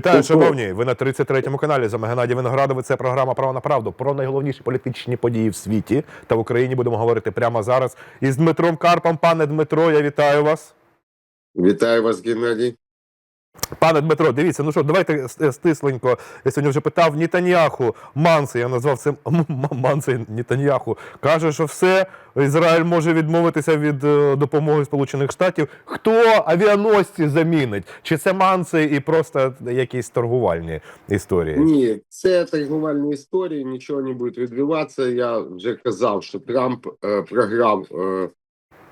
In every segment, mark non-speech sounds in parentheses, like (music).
Вітаю, Тобто- шановні! Ви на 33-му каналі. З вами Геннадій Виноградовий. Це програма Право на правду про найголовніші політичні події в світі та в Україні. Будемо говорити прямо зараз із Дмитром Карпом. Пане Дмитро, я вітаю вас. Вітаю вас, Геннадій. Пане Дмитро, дивіться, ну що, давайте стисленько. Я сьогодні вже питав Нітаньяху, Манси, я назвав це (laughs) Манси Нітаньяху. Каже, що все, Ізраїль може відмовитися від е, допомоги Сполучених Штатів. Хто авіаносці замінить? Чи це Манси і просто якісь торгувальні історії? Ні, це торгувальні історії, нічого не буде відбуватися. Я вже казав, що Трамп е, програв е, е,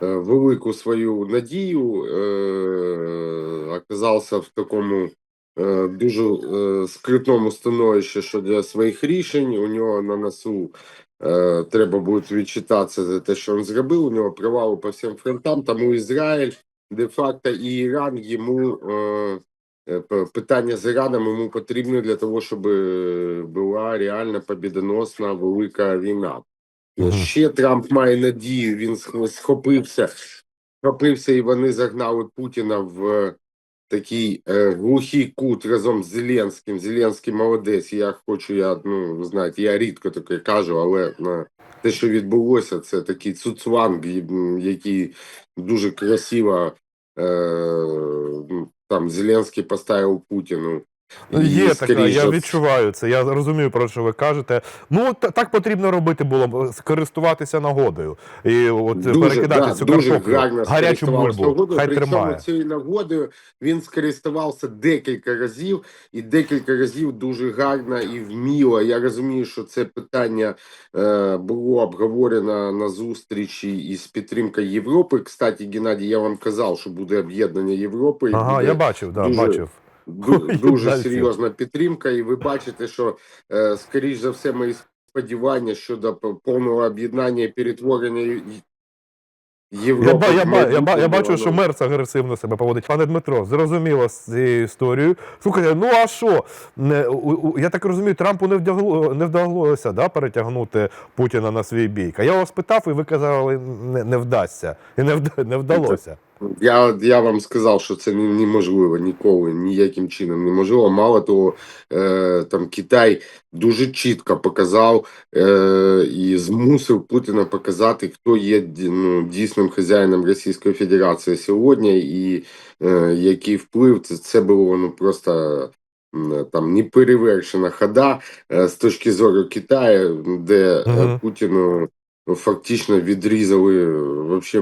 велику свою надію, е, оказався в такому е, дуже е, скритному становищі щодо своїх рішень. У нього на носу треба буде відчитатися за те, що він зробив. У нього провали по всім фронтам. Тому Ізраїль де-факто і Іран йому. Питання з Іраном йому потрібно для того, щоб була реально побідоносна велика війна. Мгм. Ще Трамп має надію, він схопився, схопився, і вони загнали Путіна в такий е, глухий кут разом з Зеленським. Зеленський молодець. Я хочу, я ну знаєте, я рідко таке кажу, але на те, що відбулося, це такий цуцванг, який дуже красиво е, ну, там Зеленський поставив Путіну. Ну, Є така, я відчуваю це. Я розумію, про що ви кажете. Ну та- так потрібно робити було б, скористуватися нагодою і от перекидати да, цю дуже картоплю, гарно гарячу бульбу. нагодою, Хай причому тримає. цією нагодою він скористувався декілька разів, і декілька разів дуже гарно і вміло. Я розумію, що це питання е, було обговорено на зустрічі із підтримкою Європи. Кстати, Геннадій, я вам казав, що буде об'єднання Європи. Ага, я бачив, да, дуже- бачив. Дуже серйозна підтримка, і ви бачите, що е, скоріш за все мої сподівання щодо повного об'єднання і перетворення Європи. Я, ба, я, я, я бачу, що Мерц агресивно себе поводить. Пане Дмитро, зрозуміло з цією історією. Слухайте, ну а що? Я так розумію, Трампу не вдягло, не вдалося да, перетягнути Путіна на свій бік. А я вас питав, і ви казали, не, не вдасться. І не, вда- не вдалося. Я, я вам сказав, що це неможливо ніколи, ніяким чином неможливо. Мало того, е, там Китай дуже чітко показав е, і змусив Путіна показати, хто є ну, дійсним хазяїном Російської Федерації сьогодні, і е, який вплив це, це було ну просто. Там неперевершена хода е, з точки зору Китаю, де Мгм. Путіну фактично відрізали е, вообще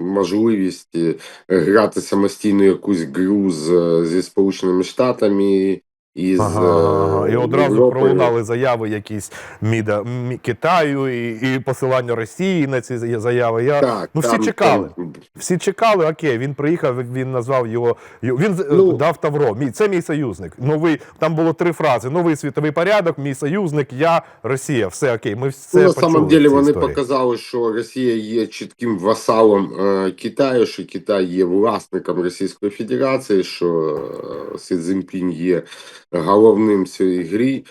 можливість е, грати самостійно якусь гру з, е, зі Сполученими Штатами і Ага, ага. І е, одразу Європою. пролунали заяви якісь міда, Китаю і, і посилання Росії на ці заяви. Я, Так, ну, всі там- чекали. там Всі чекали, окей, він приїхав, він назвав його. його- Він Ну. дав Тавро. Мій це мій союзник. Новий там було три фрази: новий світовий порядок, мій союзник, я, Росія. Все окей. Ми все Ну, на самом деле вони історії. показали, що Росія є чітким васалом е, Китаю, що Китай є власником Російської Федерації, що е, Сі Цзіньпінь є головним в цій грі.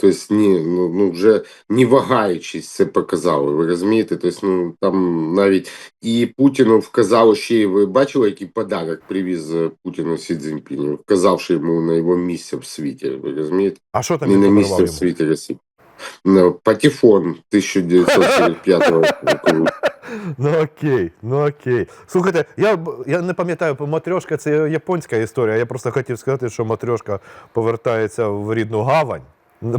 Тобто, ні, ну, ну вже не вагаючись, це показали. Ви розумієте? Тобто, ну там навіть і Путіну вказало ще й ви бачили, який подарок привіз е, Путіну Сі Цзіньпінь, вказавши йому на його місце в світі. Ви розумієте? А що там Не на місце в світі Росії. Патефон 1945 року. Ну окей, ну окей. Слухайте, я, я не пам'ятаю, матрьошка це японська історія. Я просто хотів сказати, що матрьошка повертається в рідну гавань.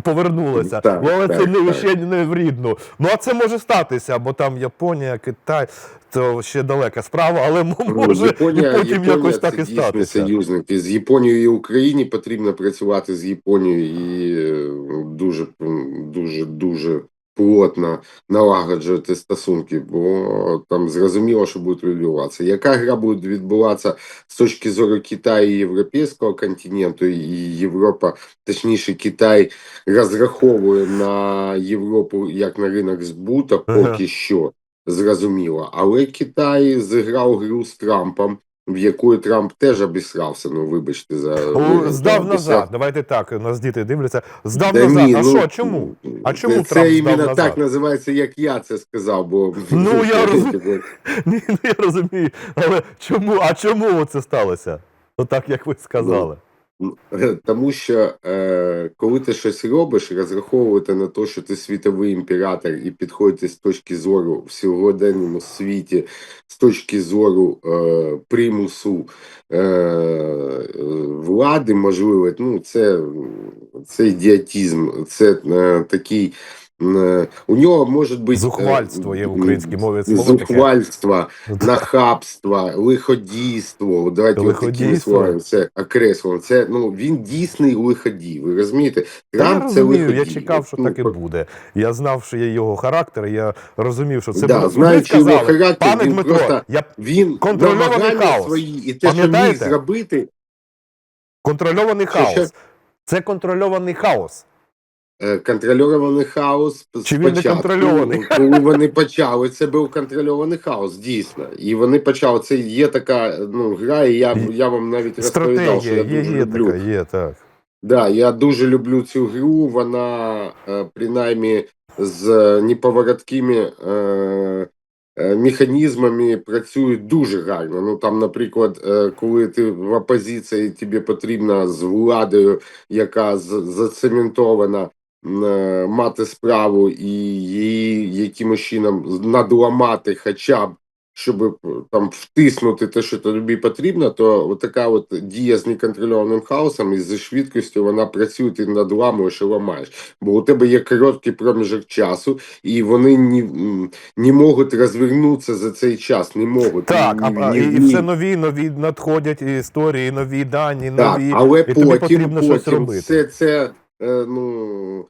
Повернулася, Так, Ну, але це не так. ще не в рідну. Ну а це може статися, бо там Японія, Китай, то ще далека справа, але може Ну, Японія, і потім Японія якось так і статися. союзник. І з Японією і Україні потрібно працювати з Японією і е, дуже, дуже, дуже плотно налагоджувати стосунки, бо там зрозуміло, що буде відбуватися. Яка гра буде відбуватися з точки зору Китаю і європейського континенту, і Європа, точніше, Китай розраховує на Європу як на ринок збуту, Ага. поки що зрозуміло. Але Китай зіграв гру з Трампом, в якої Трамп теж обісрався. Ну, вибачте, за О, Здав обісрав- назад. Давайте так, нас діти дивляться. Здав Да назад. ні, а ну, що? Чому? А чому це Трамп здав іменно назад? так називається, як я це сказав, бо Ну, я (laughs) розумію. (laughs) Ні, ну я розумію. Але чому? А чому це сталося? Отак, як ви сказали. Е, Тому що е, коли ти щось робиш, розраховувати на те, що ти світовий імператор і підходити з точки зору в сьогоденному світі, з точки зору е, примусу е, е, влади, можливо, ну це, це ідіотізм, це е, такий. Е, У нього може бути е, Зухвальство є в українській мові слово. Зухвальство, нахабство, лиходійство. Давайте Лиходійство? словами це окреслено. Це ну він дійсний лиходій. Ви розумієте? Та я це розумію, лиходій. я чекав, що Ну, так і буде. Я знав, що є його характер, я розумів, що це Да, буде. знаючи Ви його характер, пане він Дмитро, просто- я Він Контрольований хаос. свої і те, що міг зробити, контрольований хаос. Це контрольований хаос. Е, контрольований хаос Чи він не контрольований? Коли вони почали, це був контрольований хаос, дійсно. І вони почали. Це є така ну, гра, і я, я вам навіть розповідав, що я є, дуже є люблю. така, є так. Да, я дуже люблю цю гру. Вона е, принаймні з е, неповороткими е, механізмами працює дуже гарно. Ну там, наприклад, е, коли ти в опозиції, тобі потрібно з владою, яка зацементована. Е, Мати справу і її якимось чином надламати, хоча б щоб е, там втиснути те, що тобі потрібно, то така от дія з неконтрольованим хаосом і зі швидкістю вона працює, ти надламуєш і ламаєш. Бо у тебе є короткий проміжок часу, і вони не, не можуть розвернутися за цей час. Не можуть. Так, Ні- а, ні- і, і ні. все нові, нові надходять історії, нові дані, Так, нові. але і тобі потім, щось потім робити. це е, ну,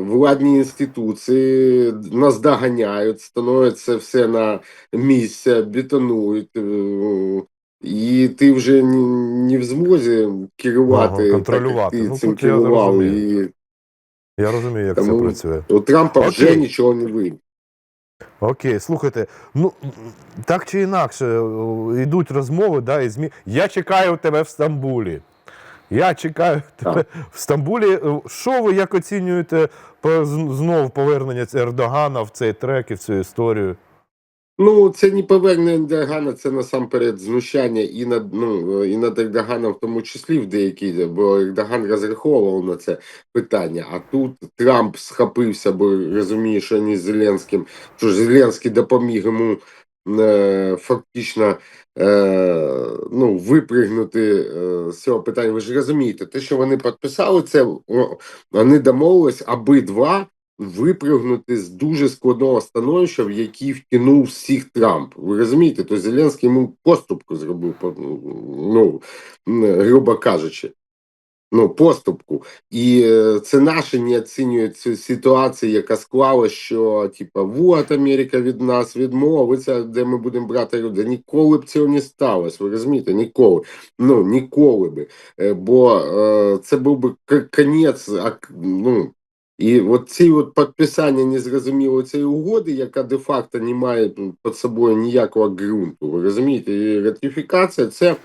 владні інституції наздоганяють, становиться все на місце, бетонують. е, І ти вже не, в змозі керувати, Ага, контролювати. так, ти Ну, цим тут я керував. розумію. І Я розумію, як Тому- це працює. у Трампа вже Окей. нічого не вийде. Окей, слухайте, ну так чи інакше, е, йдуть розмови, да, і ЗМІ. Я чекаю тебе в Стамбулі. Я чекаю тебе в Стамбулі. Що ви як оцінюєте знов повернення Ердогана в цей трек і в цю історію? Ну, це не повернення Ердогана, це насамперед знущання і над ну і над Ердоганом, в тому числі в деякій, бо Ердоган розраховував на це питання. А тут Трамп схопився, бо розуміє, що не з Зеленським, що Зеленський допоміг йому е, фактично ну, випригнути е, з цього питання. Ви ж розумієте, те, що вони підписали, це вони домовились обидва випригнути з дуже складного становища, в який втягнув всіх Трамп. Ви розумієте? То Зеленський йому поступку зробив, ну, грубо кажучи. Ну, поступку. І е, це наші не оцінюють цю ситуацію, яка склалася, що типа, вот Америка від нас відмовиться, де ми будемо брати людей. Ніколи б цього не сталося. Ви розумієте? Ніколи. Ну, ніколи би. Е, Бо е, це був би конець. Ну, і от ці от підписання незрозуміло цієї угоди, яка де-факто не має під собою ніякого ґрунту. Ви розумієте? І ратифікація це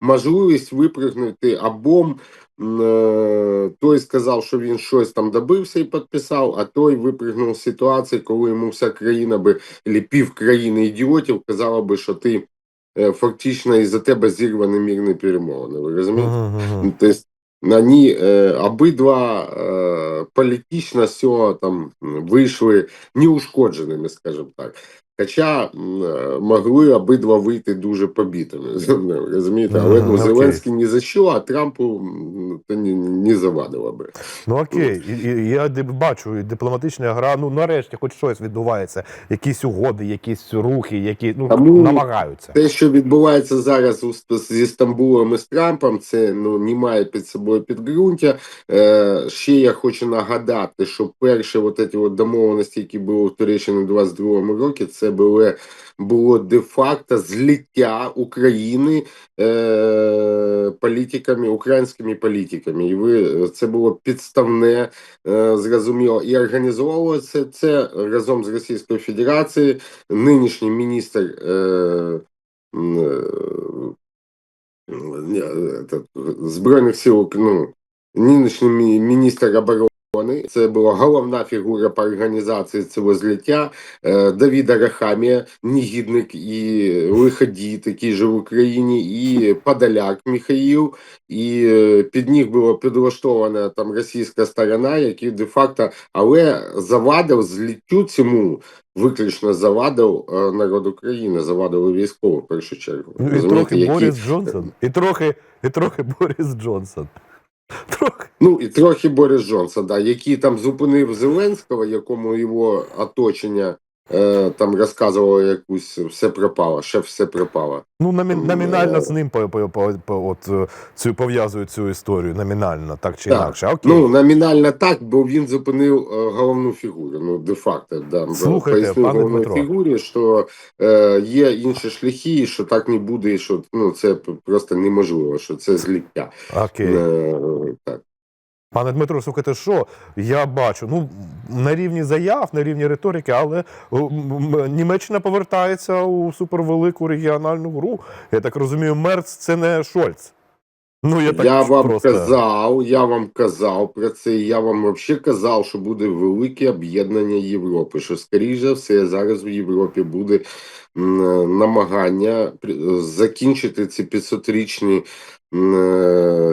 можливість випрыгнути обом. М, е, Той сказав, що він щось там добився і підписав, а той випрыгнув з ситуації, коли йому вся країна би, або пів країни ідіотів казала би, що ти е, фактично із-за тебе зірвані мирні перемовини. Ви розумієте? Мгм, мгм. Ну, То есть е, обидва політично з цього там вийшли неушкодженими, скажімо так. Хоча е, могли обидва вийти дуже побитими. (laughs) Розумієте? Але ну, Зеленський ні за що, а Трампу то не, не завадило би. Ну окей, і, і, я бачу, дипломатична гра, ну нарешті хоч щось відбувається, якісь угоди, якісь рухи, які ну, Тому- намагаються. Те, що відбувається зараз у зі Стамбулом і з Трампом, це ну не має під собою підґрунтя. Е, ще я хочу нагадати, що перші от ці от домовленості, які були в Туреччині у 22-му році, це були було де-факто злиття України е, політиками, українськими політиками. І ви це було підставне, е, зрозуміло, і організовувалося це разом з Російською Федерацією. Нинішній міністр. Е, е, е, Збройних сил, ну, нинішній міністр оборони Це була головна фігура по організації цього злиття. Е, Давіда Рахамія, негідник і лиходій, такий же в Україні, і Подоляк Михаїл. І е, під них була підлаштована там російська сторона, які де-факто, але завадив зліттю цьому. Виключно завадив е, народ України, завадили військово в першу чергу. Ну, і трохи які- Борис Джонсон. І трохи, і трохи Борис Джонсон. (laughs) Ну і трохи Борис Джонсон, да, який там зупинив Зеленського, якому його оточення там розказувало якусь все пропало, ще все пропало. Ну, номі, номінально з ним по, по, по, по, от, е, цю, пов'язують цю історію, номінально, так чи Так. інакше. Окей. Ну номінально так, бо він зупинив е, головну фігуру. Ну де-факто, да, Слухайте, пояснив пане головній Дмитро. фігурі, що е, є інші шляхи, і що так не буде, і що ну це просто неможливо, що це злиття. Окей. Е, так. Пане Дмитро, слухайте, що я бачу? Ну, на рівні заяв, на рівні риторики, але Німеччина повертається у супервелику регіональну гру. Я так розумію, Мерц це не Шольц. Ну, я так я вам просто... казав, я вам казав про це. Я вам взагалі казав, що буде велике об'єднання Європи. Що скоріш за все зараз в Європі буде намагання закінчити ці 500-річні м, е,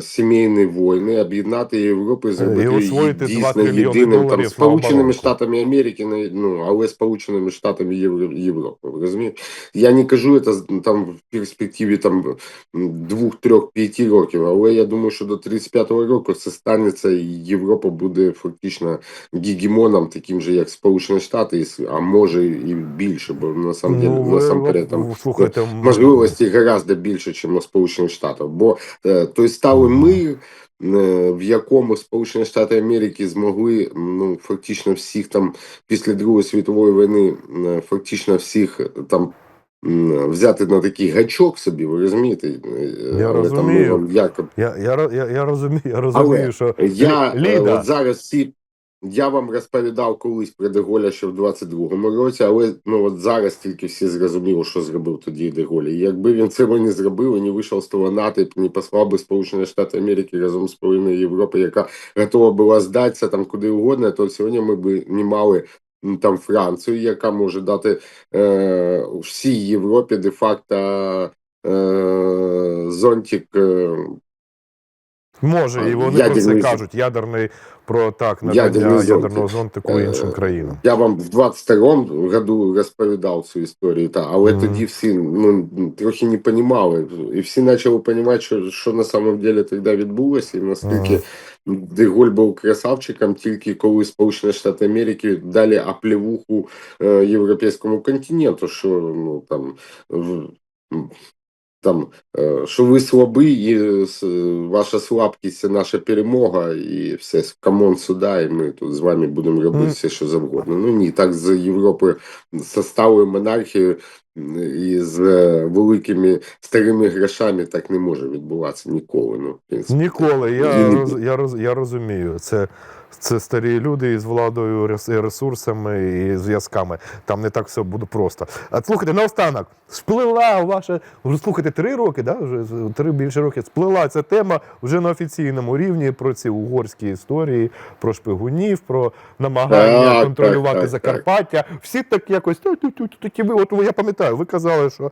сімейні війни, об'єднати Європу і зробити її дійсно єдиним там Сполученими. Штатами Америки, ну але Сполученими Штатами Євро- Європи. Розумієте? Я не кажу це там в перспективі там двох, трьох, п'яти років, але я думаю, що до 35-го року це станеться, і Європа буде фактично гегемоном, таким же, як Сполучені Штати, а може і більше, бо на самом деле, Ну, насамперед там слухайте, можливості гораздо більше, ніж у Сполучених Штатів. Бо е, той сталий мир, е, в якому Сполучені Штати Америки змогли ну фактично всіх там після Другої світової війни, е, фактично всіх е, там. Взяти на такий гачок собі, ви розумієте? Е, Я Але там ми як Я, я, я, я розумію, я розумію, Але що я Лі- е, Ліда, от зараз всі. Я вам розповідав колись про Деголя ще в 22-му році, але ну от зараз тільки всі зрозуміли, що зробив тоді Деголь. І якби він цього не зробив і не вийшов з того НАТО, і не послав би Сполучені Штати Америки разом з половиною Європи, яка готова була здатися там куди угодно, то сьогодні ми б не мали там Францію, яка може дати е, всій Європі де-факто е, зонтик. Е, може, і вони про це кажуть. Ядерний про так надання Ядерний зонтик. ядерного зонтику Е, іншим країнам. Я вам в 22-му году розповідав цю історію, та, але Мгм. тоді всі ну, трохи не розуміли. І всі почали розуміти, що, що на самом деле тоді відбулося, і наскільки Деголь був красавчиком, тільки коли Сполучені Штати Америки дали оплевуху е, європейському континенту, що ну, там, в, там, е, що ви слабі, і ваша слабкість це наша перемога, і все, камон сюди, і ми тут з вами будемо робити все, що завгодно. Ну ні, так з Європи з сталою монархією і з е, великими старими грошами так не може відбуватися ніколи. Ну, в принципі. Ніколи. Я, роз, я, роз, я розумію. Це, це старі люди із владою, і ресурсами і зв'язками. Там не так все буде просто. А слухайте, наостанок, сплила ваша. Вже слухайте, три роки, да? вже три більше роки. Сплила ця тема вже на офіційному рівні про ці угорські історії, про шпигунів, про намагання Так, контролювати так, так, Закарпаття. Всі так якось «Тю, тю, тю, такі ви. От я пам'ятаю, ви казали, що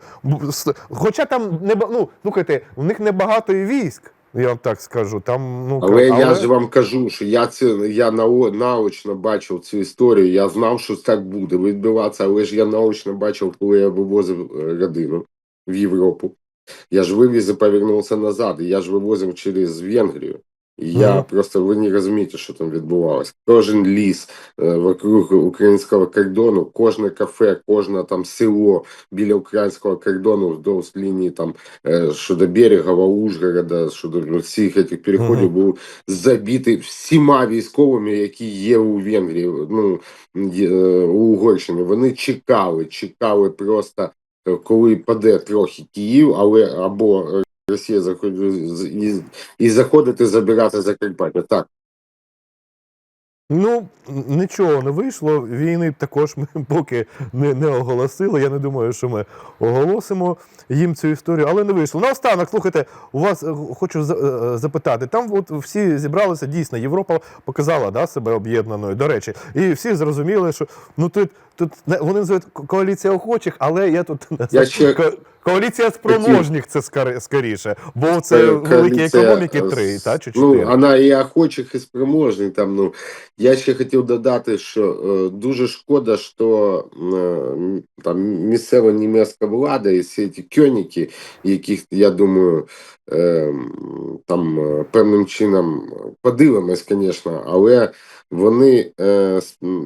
хоча там не ну, слухайте, у них небагато і військ. Я вам так скажу. Там, ну, Але але я ж вам кажу, що я це я нао- наочно бачив цю історію. Я знав, що так буде відбиватися, але ж я наочно бачив, коли я вивозив е, родину в Європу. Я ж вивіз і повернувся назад. І я ж вивозив через Венгрію. Я Мгм. просто ви не розумієте, що там відбувалося. Кожен ліс е, вокруг українського кордону, кожне кафе, кожне там село біля українського кордону вздовж лінії там е, щодо Берегова, Ужгорода, щодо всіх цих переходів Мгм. був забитий всіма військовими, які є у Венгрії, ну є, е, у Угорщині. Вони чекали, чекали просто, е, коли паде трохи Київ, але або Росія заходить і, заходити забирати Закарпаття. Так, Ну, нічого не вийшло. Війни також ми поки не, не оголосили. Я не думаю, що ми оголосимо їм цю історію, але не вийшло. Наостанок, слухайте, у вас е, хочу е, запитати. Там от всі зібралися дійсно. Європа показала да, себе об'єднаною. До речі, і всі зрозуміли, що ну тут, тут вони називають коаліція охочих, але я тут (laughs) Я ще- ко- коаліція спроможних це скоріше, бо це Е, великі економіки три, та чи Ну, вона і охочих, і спроможних. Там, ну, я ще хотів додати, що е, дуже шкода, що е, там місцева німецька влада і всі ці кьоніки, яких, я думаю, е, там певним чином подивимось, звісно, але вони е,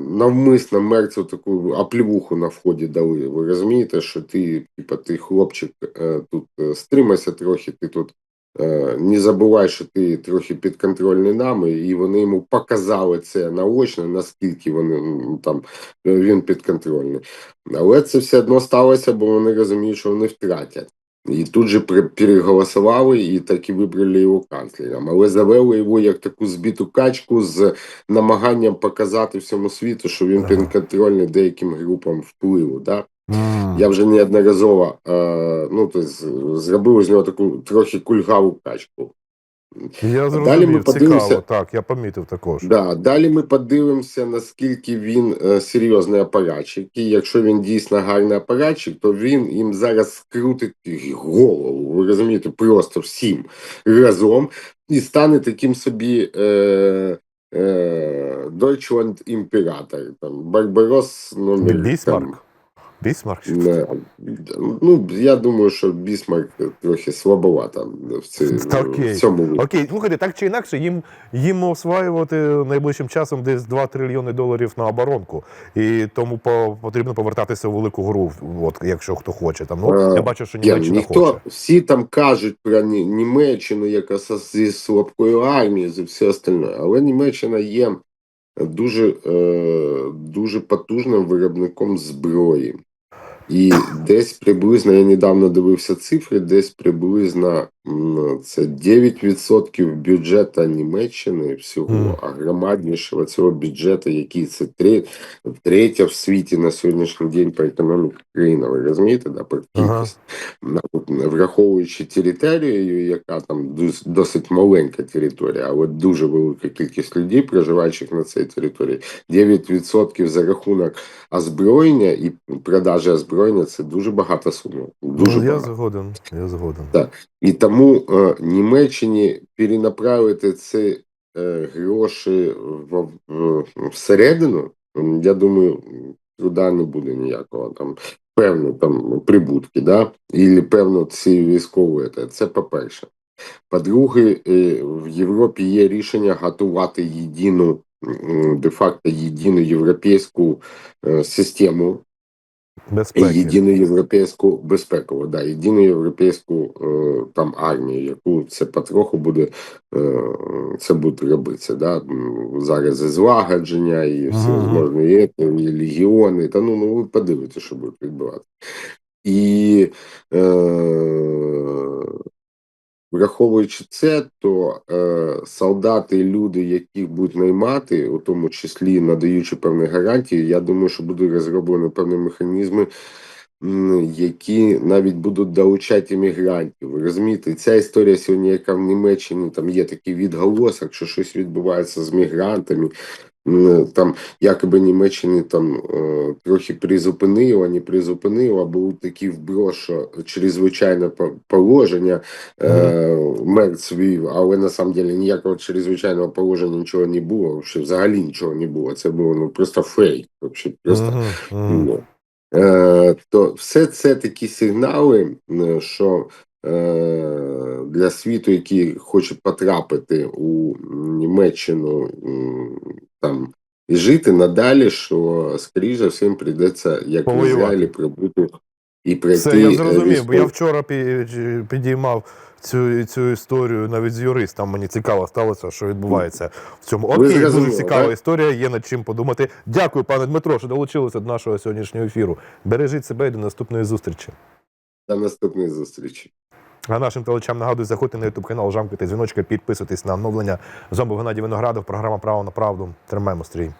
навмисно мерцю таку оплівуху на вході дали. Ви розумієте, що ти, типа, ти хлопчик, е, тут е, стримайся трохи, ти тут Е, Не забувай, що ти трохи підконтрольний нами, і вони йому показали це наочно, наскільки вони там е, він підконтрольний. Але це все одно сталося, бо вони розуміють, що вони втратять. І тут же переголосували і так і вибрали його канцлером. Але завели його як таку збиту качку з намаганням показати всьому світу, що він підконтрольний деяким групам впливу. Да? Я вже неодноразово е, ну, тобто, зробив з нього таку трохи кульгаву качку. Я Далі ми подивимося- цікаво, так, я помітив також. Да, далі ми подивимося, наскільки він е, серйозний апаратчик. І якщо він дійсно гарний апаратчик, то він їм зараз скрутить голову. Ви розумієте, просто всім разом і стане таким собі. Е, е, Deutschland імператор, там Барбарос номер там, Бісмарк. Не, Ну, я думаю, що Бісмарк трохи слабовато в, ці, Окей. в цьому. Окей, слухайте, так чи інакше, їм, їм осваювати найближчим часом десь 2 трильйони доларів на оборонку. І тому по, потрібно повертатися у велику гру, от, якщо хто хоче. Там, ну, я бачу, що Ні, Німеччина ніхто, хоче. всі там кажуть про Німеччину, яка зі слабкою армією, і все остальне. Але Німеччина є дуже, е, дуже потужним виробником зброї. І десь приблизно, я недавно дивився цифри, десь приблизно це 9% бюджету Німеччини всього, а громаднішого цього бюджету, який це тре- третя в світі на сьогоднішній день по економіці країни. Ви розумієте, да, про кількість? На- Враховуючи територію, яка там досить маленька територія, але дуже велика кількість людей, проживаючих на цій території, 9% за рахунок озброєння і продажі озброєння це дуже багата сума. Дуже ну, я багато. згоден. Я згоден. Так. І тому е, Німеччині перенаправити ці е, гроші всередину, я думаю, труда не буде ніякого там. Певно, там прибутки, да? і певно, ці військові. Це, по-перше. По-друге, е, в Європі є рішення готувати єдину, де-факто єдину європейську систему Безпеки. єдину європейську безпекову, да, єдину європейську е, там армію, яку це потроху буде е, це буде робитися. Да? Зараз і злагодження, і всі Ага. можливі і легіони. Та ну, ну ви подивитеся, що буде відбуватися. І е, враховуючи це, то е, солдати і люди, яких будуть наймати, у тому числі надаючи певні гарантії, я думаю, що будуть розроблені певні механізми, які навіть будуть долучати іммігрантів. Розумієте, ця історія сьогодні, яка в Німеччині, там є такий відголосок, що щось відбувається з мігрантами. М, Там якоби Німеччині там е, трохи призупинило, не призупинило, був такий вброс, що чрезвичайне по- положення е, Мерц ввів, але на самом деле ніякого чрезвичайного положення нічого не було, вообще взагалі нічого не було. Це було ну просто фейк. Вообще, просто мгм. Ну, Е, то все це такі сигнали, е, що е, для світу, який хоче потрапити у Німеччину там і жити надалі, що скоріше всім прийдеться, як в. Ізраїлі, прибути і пройти. Все, я е, зрозумів, бо я вчора підіймав цю, цю історію навіть з юристом. Мені цікаво сталося, що відбувається в цьому. Окей, дуже цікава так? історія, є над чим подумати. Дякую, пане Дмитро, що долучилися до нашого сьогоднішнього ефіру. Бережіть себе і до наступної зустрічі. До наступної зустрічі. А нашим телечам нагадую, заходьте на YouTube канал, жамкайте дзвіночка, підписуйтесь на оновлення. Зомбо Геннадій Виноградов, програма Право на правду. Тримаємо стрій.